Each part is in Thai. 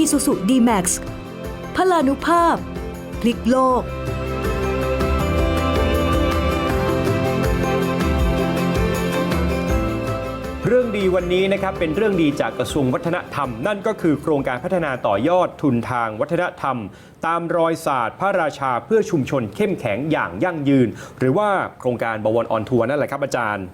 Isuzu D-Max พลานุภาพ พลิกโลก เรื่องดีวันนี้นะครับเป็นเรื่องดีจากกระทรวงวัฒนธรรม นั่นก็คือโครงการพัฒนาต่อยอดทุนทางวัฒนธรรม ตามรอยศาสตร์พระราชาเพื่อชุมชนเข้มแข็งอย่างยั่งยืน หรือว่าโครงการบวรออนทัวร์นั่นแหละครับอาจารย์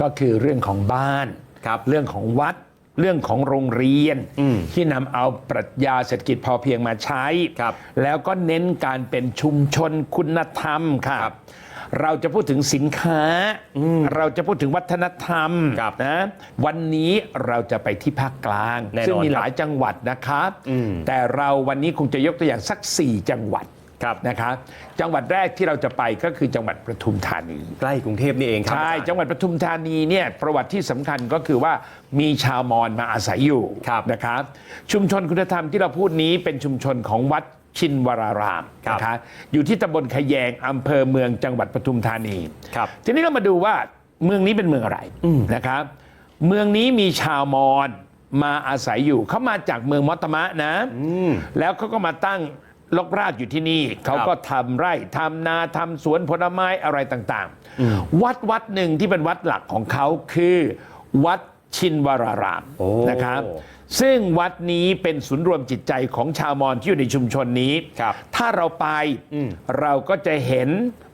ก็คือเรื่องของบ้าน ครับเรื่องของวัด เรื่องของโรงเรียนอืมที่นำเอาปรัชญาเศรษฐกิจพอเพียงมาใช้ครับแล้วก็เน้นการเป็นชุมชนคุณธรรมค่ะครับเราจะพูดถึงสินค้า เราจะพูดถึงวัฒนธรรมครับนะ วันนี้เราจะไปที่ภาคกลางแน่นอนซึ่งมีครับหลายจังหวัดนะครับอืมแต่เราวันนี้คงจะยกตัวอย่างสัก 4 จังหวัด ครับ นะครับจังหวัดแรกที่เราจะไปก็คือจังหวัดปทุมธานี ใกล้กรุงเทพนี่เองครับใช่ อาจารย์ จังหวัดปทุมธานีเนี่ยประวัติที่สำคัญก็คือว่ามีชาวมอญมาอาศัยอยู่ครับนะครับ ชุมชนคุณธรรมที่เราพูดนี้เป็นชุมชนของวัดชินวรารามครับ นะคะอยู่ที่ตำบลขยงอำเภอเมืองจังหวัดปทุมธานี ครับ ทีนี้เรามาดูว่าเมืองนี้เป็นเมืองอะไรนะครับ เมืองนี้มีชาวมอญมาอาศัยอยู่เขามาจากเมืองมอตมะนะแล้วเขาก็มาตั้ง ลกรากอยู่ที่นี่ เขาก็ทำไร่ทำนาทำสวนผลไม้อะไรต่างๆ วัดวัดหนึ่งที่เป็นวัดหลักของเขาคือวัด ชินวรารามโอ้นะครับซึ่งวัดนี้เป็นศูนย์รวมจิตใจของชาวมอญที่อยู่ในชุมชนนี้ครับถ้าเราไปเราก็จะเห็น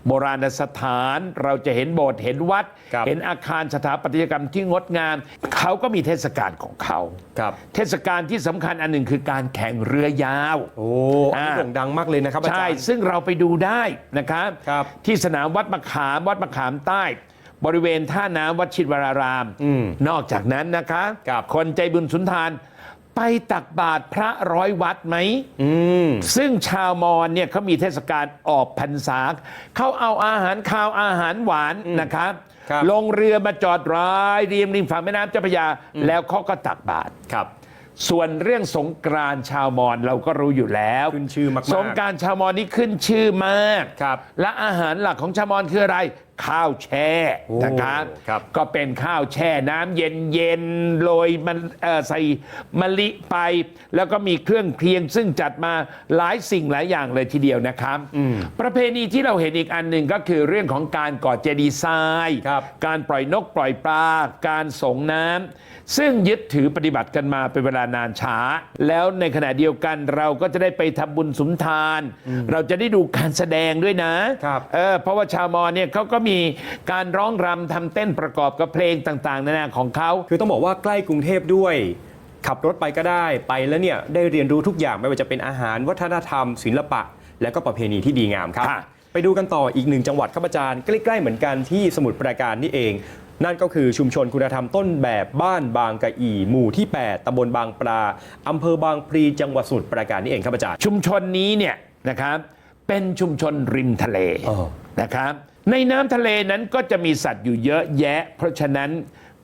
โบราณสถาน เราจะเห็นโบสถ์เห็นวัดครับเห็นอาคารสถาปัตยกรรมที่งดงาม เขาก็มีเทศกาลของเขาครับเทศกาลที่สำคัญอันหนึ่งคือการแข่งเรือยาว โอ้อันนี้อ่าโด่งดังมากเลยนะครับอาจาใช่รย์ซึ่งเราไปดูได้นะครับครับ ที่สนามวัดมะขามวัดมะขามใต้ บริเวณท่าน้ำวัดชินวรารามอืมนอกจากนั้นนะคะครับคนใจบุญสุนทานไปตักบาตรพระร้อยวัดไหมอืมซึ่งชาวมอญเนี่ยเขามีเทศกาลออกพรรษาเขาเอาอาหารข้าวอาหารหวานนะครับครับลงเรือมาจอดรายริมริมฝั่งแม่น้ำเจ้าพระยา แล้วเขาก็ตักบาตรครับส่วนเรื่องสงกรานต์ชาวมอญเราก็รู้อยู่แล้วขึ้นชื่อมากๆสงกรานต์ชาวมอญนี่ขึ้นชื่อมากครับและอาหารหลักของชาวมอญคืออะไร ข้าวแช่โอ้นะครับ ครับ ก็เป็นข้าวแช่น้ำเย็นเย็นๆโรยมันเอ่อใส่มะลิไป แล้วก็มีเครื่องเคียงซึ่งจัดมาหลายสิ่งหลายอย่างเลยทีเดียวนะครับ ประเพณีที่เราเห็นอีกอันหนึ่งก็คือเรื่องของการก่อเจดีย์ทราย ครับ การปล่อยนกปล่อยปลา การส่งน้ำซึ่งยึดถือปฏิบัติกันมาเป็นเวลานานช้า แล้วในขณะเดียวกันเราก็จะได้ไปทำบุญสุนทาน เราจะได้ดูการแสดงด้วยนะครับ เออเพราะว่าชาวมอญเนี่ยเขาก็มีการร้องรำทำเต้นประกอบกับเพลงต่าง ๆ นานาของเขา คือต้องบอกว่าใกล้กรุงเทพด้วย ขับรถไปก็ได้ไปแล้วเนี่ยได้เรียนรู้ทุกอย่างไม่ว่าจะเป็นอาหารวัฒนธรรม ศิลปะ และก็ประเพณีที่ดีงามครับ ค่ะ ไปดูกันต่ออีกหนึ่งจังหวัดครับอาจารย์ใกล้ ๆ เหมือนกันที่สมุทรปราการนี่เอง นั่นก็คือชุมชนคุณธรรมต้นแบบบ้านบางกะอีหมู่ที่ 8ตำบลบางปลาอำเภอบางพลีจังหวัดสมุทรปราการนี่เองครับอาจารย์ ชุมชนนี้เนี่ยนะครับเป็นชุมชนริมทะเลอ๋อ นะครับ ในน้ำทะเลนั้นก็จะมีสัตว์อยู่เยอะแยะ เพราะฉะนั้น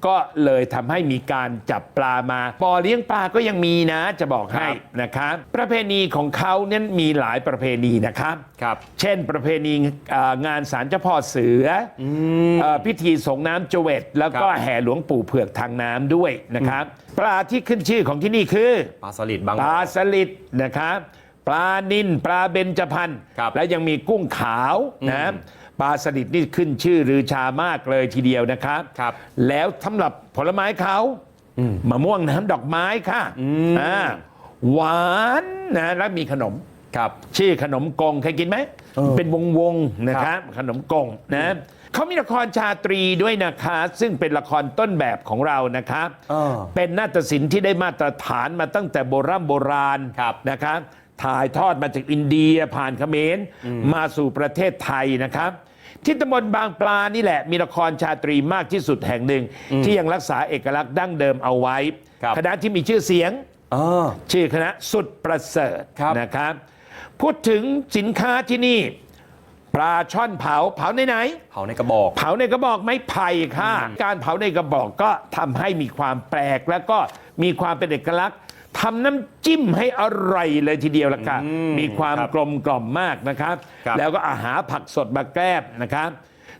ก็เลยทำให้มีการจับปลามาบ่อเลี้ยงปลาก็ยังมีนะจะบอกให้นะครับประเพณีของเขาเนี่ยมีหลายประเพณีนะครับ ครับ เช่นประเพณีเอ่องานสารเจ้าพ่อเสืออเอ่อพิธีส่งน้ำเจเวตแล้วก็ครับ แห่หลวงปู่เผือกทางน้ำด้วยนะครับ ปลาที่ขึ้นชื่อของที่นี่คือ ปลาสลิดบาง ปลาสลิดนะครับ ปลานินปลาเบญจพรรณครับแล้วยังมีกุ้งขาวนะ ปลาสลิดนี่ขึ้นชื่อรือชามากเลยทีเดียวนะครับครับแล้วสำหรับผลไม้เขามะม่วงน้ำดอกไม้ค่ะอ่าหวานนะแล้วมีขนมครับชื่อขนมกงเคยกินไหมเออเป็นวงวงๆนะครับขนมกงนะเขามีละครชาตรีด้วยนะคะ ซึ่งเป็นละครต้นแบบของเรานะครับเออเป็นนาฏศิลป์ที่ได้มาตรฐานมาตั้งแต่โบราณโบราณครับนะครับถ่ายทอดมาจากอินเดียผ่านเขมรมาสู่ประเทศไทยนะครับ ที่ตำบลบางปลานี่แหละ มีละครชาตรีมากที่สุดแห่งหนึ่ง ที่ยังรักษาเอกลักษณ์ดั้งเดิมเอาไว้ ครับคณะที่มีชื่อเสียงอ๋อชื่อคณะสุดประเสริฐครับ นะครับ พูดถึงสินค้าที่นี่ ปลาช่อนเผาเผาในไหน เผาในกระบอก เผาในกระบอกไม้ไผ่ค่ะ การเผาในกระบอกก็ทำให้มีความแปลก แล้วก็มีความเป็นเอกลักษณ์ ทำน้ำจิ้มให้อร่อยเลยทีเดียวละค่ะอืมมีความครับกลมกล่อมมากนะครับ ครับ แล้วก็อาหารผักสดมาแกล้มนะครับ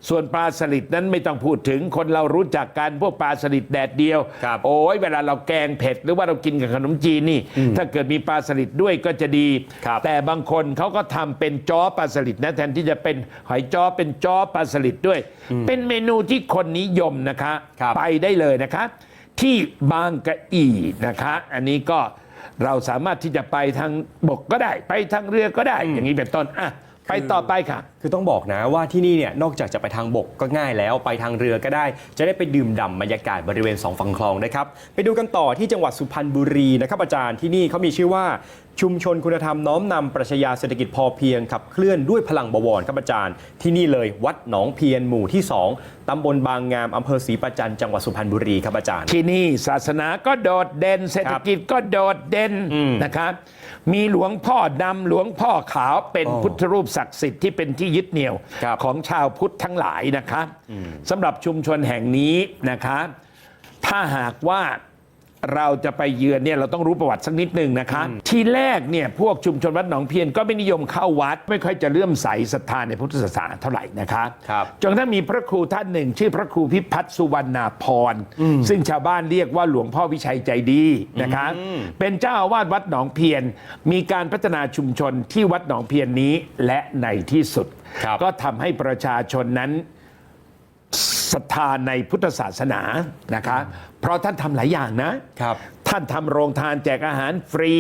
ส่วนปลาสลิดนั้นไม่ต้องพูดถึงคนเรารู้จักกันพวกปลาสลิดแดดเดียว ครับ โอ้ยเวลาเราแกงเผ็ดหรือว่าเรากินกับขนมจีนนี่ ถ้าเกิดมีปลาสลิดด้วยก็จะดี ครับ แต่บางคนเขาก็ทำเป็นจ้อปลาสลิดนะแทนที่จะเป็นหอยจ้อเป็นจ้อปลาสลิดด้วย เป็นเมนูที่คนนิยมนะคะ ครับ ไปได้เลยนะคะ ที่บางกะอีนะคะ อันนี้ก็เราสามารถที่จะไปทางบกก็ได้ ไปทางเรือก็ได้ อย่างนี้เป็นต้นอะ ไปต่อไปค่ะ คือต้องบอกนะว่าที่นี่เนี่ยนอกจากจะไปทางบกก็ง่ายแล้วไปทางเรือก็ได้ จะได้ไปดื่มด่ำบรรยากาศบริเวณสองฝั่งคลองนะครับ ไปดูกันต่อที่จังหวัดสุพรรณบุรีนะครับอาจารย์ที่นี่เขามีชื่อว่าชุมชนคุณธรรมน้อมนำปรัชญาเศรษฐกิจพอเพียงขับเคลื่อนด้วยพลังบวรครับอาจารย์ ที่นี่เลยวัดหนองเพียนหมู่ที่ 2ตำบลบางงามอำเภอศรีประจันจังหวัดสุพรรณบุรีครับอาจารย์ ที่นี่ศาสนาก็โดดเด่นเศรษฐกิจก็โดดเด่นอืมนะครับ มีหลวงพ่อดำหลวงพ่อขาวเป็นอ๋อพุทธรูปศักดิ์สิทธิ์ที่เป็นที่ยึดเหนี่ยวครับของชาวพุทธทั้งหลายนะครับสำหรับชุมชนแห่งนี้นะครับถ้าหากว่า เราจะไปเยือนเนี่ยเราต้องรู้ประวัติสักนิดหนึ่งนะคะ ทีแรกเนี่ยพวกชุมชนวัดหนองเพียนก็ไม่นิยมเข้าวัด ไม่ค่อยจะเลื่อมใสศรัทธาในพุทธศาสนาเท่าไหร่นะคะครับจนกระทั่งมีพระครูท่านหนึ่ง ชื่อพระครูพิพัฒน์สุวรรณาพรณ์ซึ่งชาวบ้านเรียกว่าหลวงพ่อวิชัยใจดีนะคะ เป็นเจ้าอาวาสวัดหนองเพียน มีการพัฒนาชุมชนที่วัดหนองเพียนนี้และในที่สุดครับก็ทำให้ประชาชนนั้น ศรัทธาในพุทธศาสนานะคะ เพราะท่านทำหลายอย่างนะครับ ท่านทำโรงทานแจกอาหารฟรี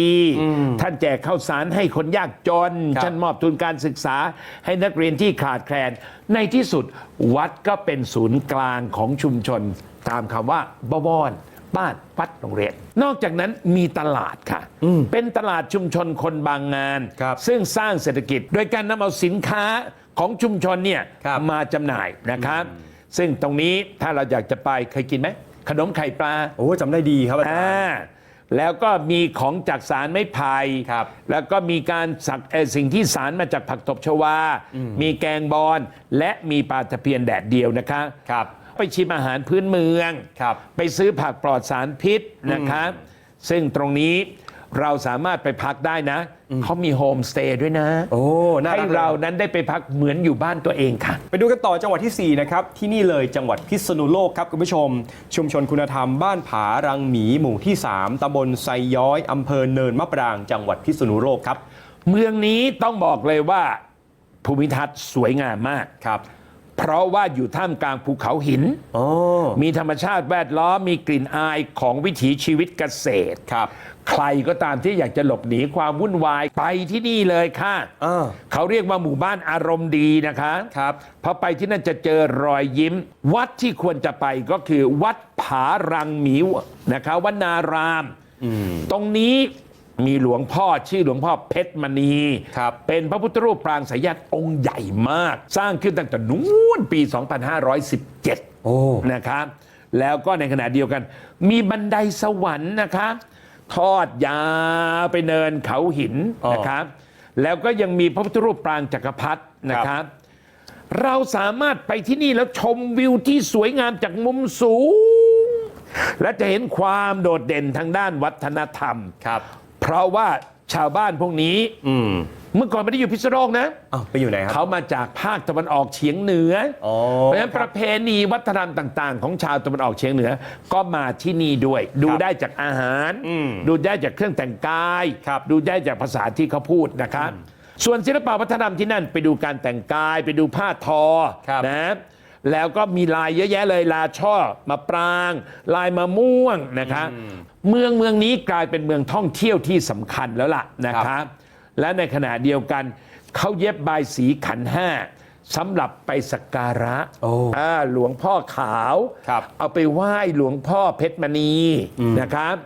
ท่านแจกข้าวสารให้คนยากจนครับ ท่านมอบทุนการศึกษาให้นักเรียนที่ขาดแคลน ในที่สุดวัดก็เป็นศูนย์กลางของชุมชน ตามคำว่าบวรบ้านวัดโรงเรียน นอกจากนั้นมีตลาดค่ะ เป็นตลาดชุมชนคนบางงาน ครับซึ่งสร้างเศรษฐกิจโดยการนำเอาสินค้าของชุมชนเนี่ยครับ มาจำหน่ายนะครับ ซึ่งตรงนี้ถ้าเราอยากจะไปเคยกินไหมขนมไข่ปลาโอ้จำได้ดีครับอาจารอ่าย์ แล้วก็มีของจากสารไม้ไผ่ครับแล้วก็มีการสักเอ่อสิ่งที่สารมาจากผักตบชวา มีแกงบอน และมีปลาตะเพียนแดดเดียวนะคะครับ ไปชิมอาหารพื้นเมืองครับไปซื้อผักปลอดสารพิษนะครับซึ่งตรงนี้ เราสามารถไปพักได้นะ เขามีโฮมสเตย์ด้วยนะ โอ้น่าให้รักเลย เรานั้นได้ไปพักเหมือนอยู่บ้านตัวเองค่ะ ไปดูกันต่อจังหวัดทีสี่4 นะครับ ที่นี่เลยจังหวัดพิษณุโลกครับคุณผู้ชม ชุมชนคุณธรรมบ้านผารังหมีหมู่ที่ 3ตำบลไซย้อยอำเภอเนินมะปราง จังหวัดพิษณุโลกครับเมืองนี้ต้องบอกเลยว่าภูมิทัศน์สวยงามมาก ครับเพราะว่าอยู่ท่ามกลางภูเขาหิน อ๋อมีธรรมชาติแวดล้อมมีกลิ่นอายของวิถีชีวิตเกษตร ครับ ใครก็ตามที่อยากจะหลบหนีความวุ่นวายไปที่นี่เลยค่ะอ่าเขาเรียกว่าหมู่บ้านอารมณ์ดีนะคะครับ พอไปที่นั่นจะเจอรอยยิ้ม วัดที่ควรจะไปก็คือวัดผารังหมิวนะคะวนาราม ตรงนี้มีหลวงพ่อชื่อหลวงพ่อเพชรมณี ครับ เป็นพระพุทธรูปปรางสายญาติองค์ใหญ่มาก สร้างขึ้นตั้งแต่นู้นปี 2517 โอ้ นะครับแล้วก็ในขณะเดียวกัน มีบันไดสวรรค์นะคะ ทอดยาวไปเนินเขาหินอ๋อ นะครับ แล้วก็ยังมีพระพุทธรูปปรางจักรพรรดินะครับ เราสามารถไปที่นี่แล้วชมวิวที่สวยงามจากมุมสูง และจะเห็นความโดดเด่นทางด้านวัฒนธรรม ครับ เพราะว่าชาวบ้านพวกนี้ อืม เมื่อก่อนไม่ได้อยู่พิษณุโลกนะ อ้าวไปอยู่ไหนครับเขามาจากภาคตะวันออกเฉียงเหนือออ เพราะฉะนั้นคปรับระเพณีวัฒนธรรมต่าง ๆ ของชาวตะวันออกเฉียงเหนือ ก็มาที่นี่ด้วย ดูครับได้จากอาหารอืมดูได้จากเครื่องแต่งกาย ครับดูได้จากภาษาที่เขาพูดนะครับ ส่วนศิลปวัฒนธรรมที่นั่นไปดูการแต่งกาย ไปดูผ้าทอครับ นะ แล้วก็มีลายเยอะแยะเลยลาช่อมาปราง ลายมะม่วงนะครับเมืองเมืองนี้กลายเป็นเมืองท่องเที่ยวที่สำคัญแล้วล่ะนะครับ และในขณะเดียวกัน เขาเย็บบายสีขันห้าสำหรับไปสักการะโอ้อ่าหลวงพ่อขาว ครับ เอาไปไหว้หลวงพ่อเพชรมณีนะครับ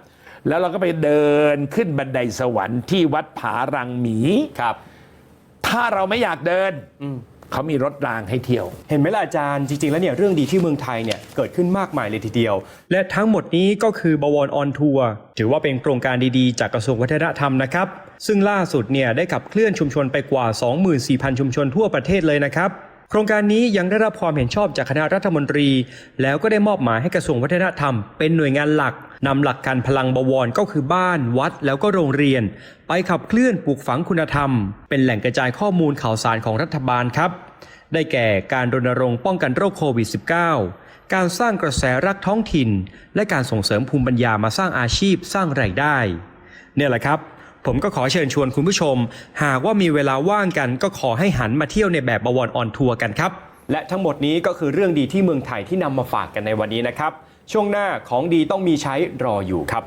แล้วเราก็ไปเดินขึ้นบันไดสวรรค์ที่วัดผารังหมี ครับ ถ้าเราไม่อยากเดินเขามีรถรางให้เที่ยว เห็นไหมล่ะอาจารย์จริง ๆ แล้วเนี่ยเรื่องดีที่เมืองไทยเนี่ยเกิดขึ้นมากมายเลยทีเดียว และทั้งหมดนี้ก็คือบวรออนทัวร์ถือว่าเป็นโครงการดีๆ จากกระทรวงวัฒนธรรมนะครับ ซึ่งล่าสุดเนี่ยได้ขับเคลื่อนชุมชนไปกว่า 24,000 ชุมชนทั่วประเทศเลยนะครับ โครงการนี้ยังได้รับความเห็นชอบจากคณะรัฐมนตรี แล้วก็ได้มอบหมายให้กระทรวงวัฒนธรรม เป็นหน่วยงานหลักนำหลักการพลังบวรก็คือบ้านวัด แล้วก็โรงเรียน ไปขับเคลื่อนปลูกฝังคุณธรรม เป็นแหล่งกระจายข้อมูลข่าวสารของรัฐบาลครับ ได้แก่การรณรงค์ป้องกันโรคโควิด -19 การสร้างกระแสรักท้องถิ่น และการส่งเสริมภูมิปัญญามาสร้างอาชีพสร้างรายได้ เนี่ยแหละครับ ผมก็ขอเชิญชวนคุณผู้ชม หากว่ามีเวลาว่างกันก็ขอให้หันมาเที่ยวในแบบบวรออนทัวร์กันครับ และทั้งหมดนี้ก็คือเรื่องดีที่เมืองไทยที่นำมาฝากกันในวันนี้นะครับ ช่วงหน้าของดีต้องมีใช้รออยู่ครับ